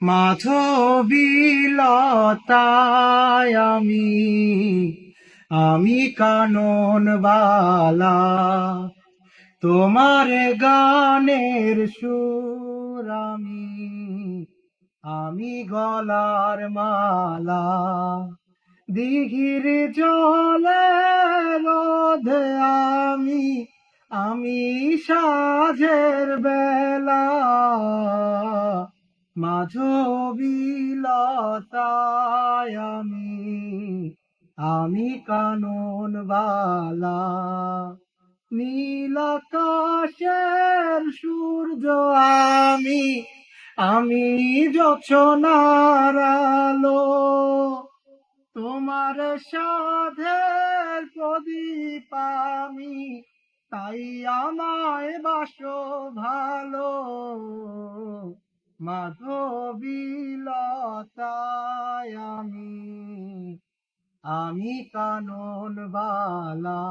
মাধবীলতায় আমি আমি কাননবালা তোমার গানের সুর আমি আমি গলার মালা। দিঘির জলে রোধে আমি আমি সাজের বেলা। মাঝবিলতায় আমি আমি কাননবালা নীল আকাশের সূর্য আমি আমি যছনার আলো তোমার সাধের প্রদীপ আমি, তাই আমায় বাসো ভালো। মাধবীলতায় আমি আমি কাননবালা।